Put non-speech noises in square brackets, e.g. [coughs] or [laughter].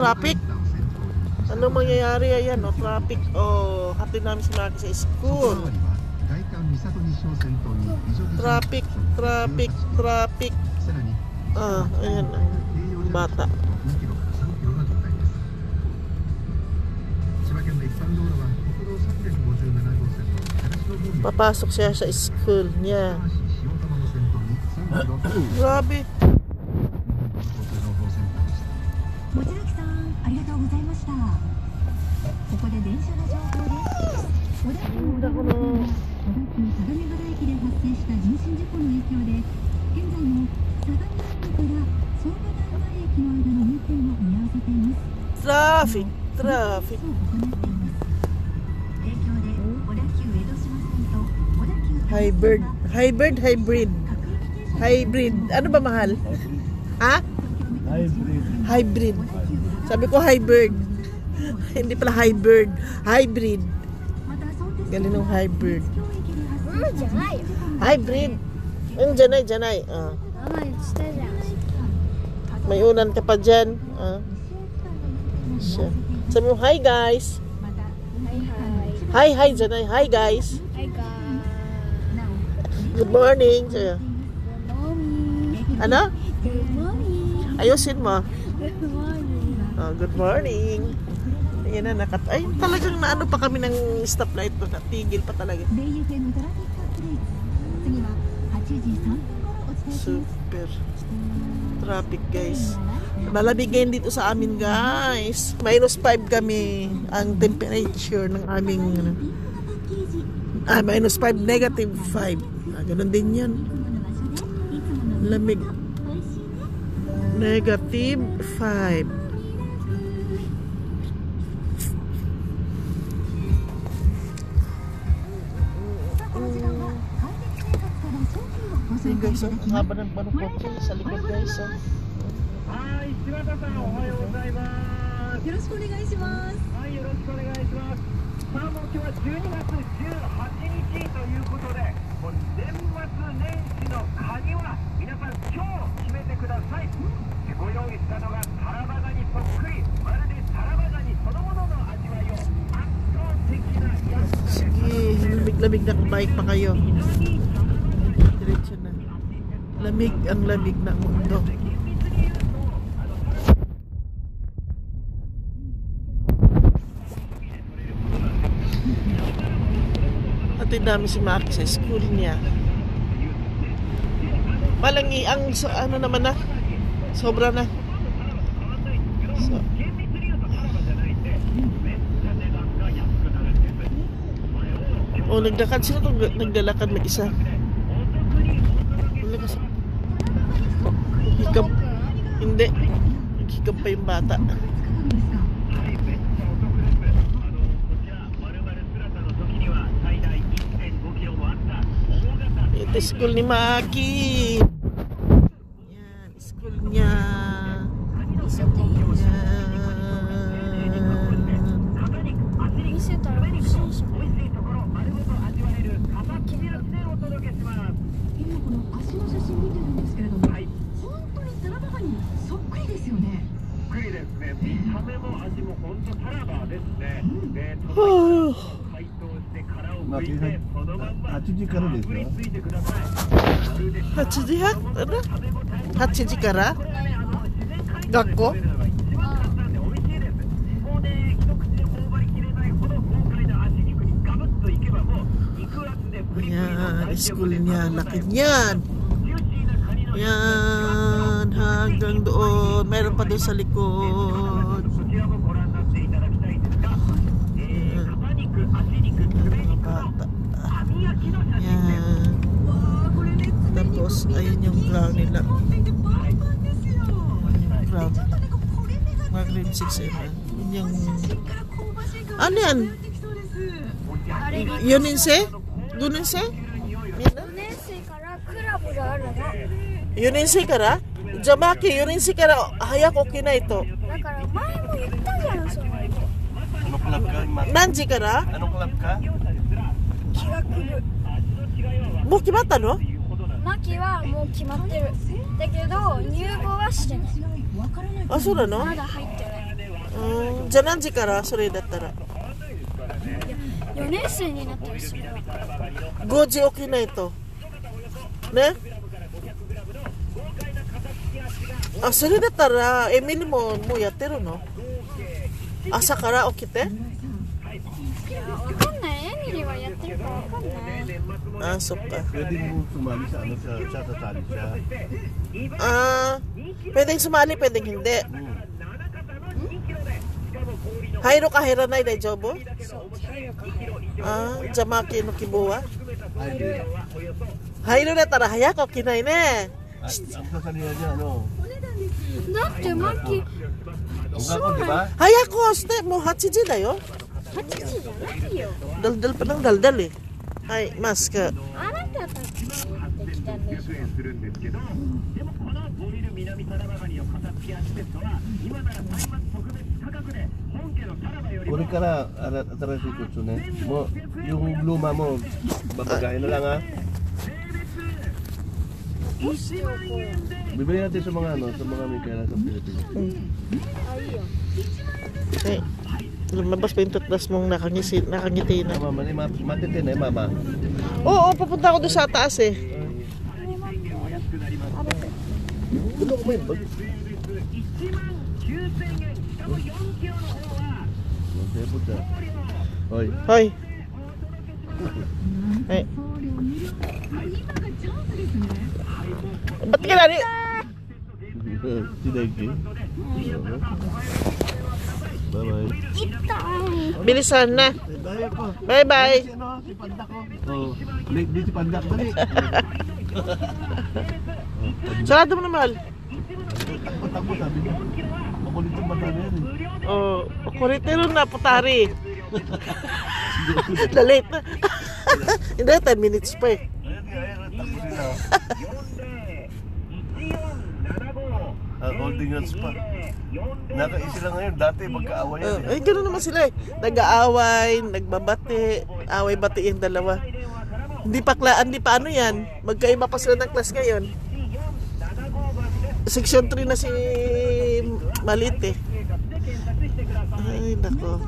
Traffic. Ano mangyayari? Ayan, oh, traffic. Oh, hatid namin si Maki sa school. Traffic, traffic, traffic. Ah, ayan, ang bata. Papasok siya sa school niya. [coughs] Grabe. ここで電車の情報です小田急小田急相模原駅で発生した人身事故の影響で現在も相模湾から相馬台前駅の間の運転を見合わせています Traffic, traffic. を行っています影響で小田急江戸島線と小田急 Hybrid. Hybrid, hybrid. Hybrid. Ano ba mahal? Ha? Hybrid. Hybrid. Sabi ko hybrid. [laughs] Hindi pala hybrid. Hybrid. Galing ng hybrid. Hybrid. Yung janay, janay. Ah. May unan ka pa dyan. Ah. Sabi mo, hi guys. Hi, hi. Hi, janay. Hi guys. Hi guys. Good morning. Good morning. Ano? Good morning. Ayusin mo. Good morning. Oh, good morning. Yan na nakat. Ay, talagang naano pa kami ng stoplight doon. Natigil pa talaga. Super. Traffic guys. Malamig ngayon dito sa amin guys. Minus 5 kami ang temperature ng aming ano, ah, minus 5, negative 5. Ah, ganun din yan. Lamig. Negative 5. しくお願いしますはい、よろしくお願いします。さあ、もう今日は12月18日ということで、もう年末年始のカニは皆さん今日決めてください。でご用意したのがタラバガニそっくり、まるでタラバガニそのものの味わいを圧倒的な安さで Sige, lamig-lamig na kumain pa kayo. Diretso na. Lamig ang lamig ng mundo. Atid namin si Maki sa school niya. Malangi ang so, ano naman na. Sobra na. So, Oh, nagdakad sila kung naglalakad mag-isa. Hindi. Hikap pa yung bata. Ito school ni Maki. にガブッといけばもう肉厚でプリプリの Yan, 大 school 丈夫で niya. Laki niyan. ジューシーなカニの Yan, hanggang doon. Meron pa doon sa likod. ayun yung ground nila. Ground. Mga grade 6 eh. Yun yung... Ano yan? Yuninse? Yuninse? Yan na? 4年生からクラブがあるのだ Yuninse kara? Jamaki, yuninse kara. Hayak okay na ito. から前も言ったじゃんそれ Anong club ka? Ma- Nanji kara? Anong club ka? 気学部 Mo kimata no? マキはもう決まってる。だけど入部はしてない。Ah, so na no? まだ入ってない。じゃあ何時からそれだったら？4年生になったらそれは5時起きないと。ね？あそれだったらエミリももうやってるの？朝から起きて？リはやってるかわかんないあそっか Pwede mo sumali sa ano siya, siya sasali siya. ah pwedeng sumali pwedeng hindi Hmm. Hayro ka hiranay dai jobo ah jamaki no kibuwa Ay, di. Hayro na tara hayako kinay ne At ang sasalihan niya, ano? だってマキ Ang ako, di ba? hayako ste mo 8時だよ8時じゃないよ Daldal pa ng daldal eh. Ay, maska. Uri ka na, ano, atara si Kutsune. Mo, yung luma mo, babagayin na lang ha. Bibili natin sa mga ano, sa mga may kaya sa Pilipinas. Ayun. Okay. Lumabas pa yung tutlas mong nakangisi, nakangiti na. Mama, mali, matitin eh, mama. Oo, oo, papunta ako doon sa taas eh. Ano ko ba yun? Hoy. Hoy. Ay. Ba't ka nari? Sinagi. Bye-bye. Bilisan na. Bye-bye. Si Panda ko. Oh, late Sarado mo na, mahal. Makulit na Oh, kuritero na, putari. [laughs] Lalate na. [laughs] Hindi, 10 minutes pa eh. 401475 Ah, holding hands pa. Nakaisi lang ngayon, dati magkaaway yan Oh, eh. ay, gano'n naman sila eh. Nag-aaway, nagbabati, away-bati yung dalawa. Hindi pa, kla- hindi pa ano yan. Magkaiba pa sila ng class ngayon. Section 3 na si Malit eh. Ay, nako.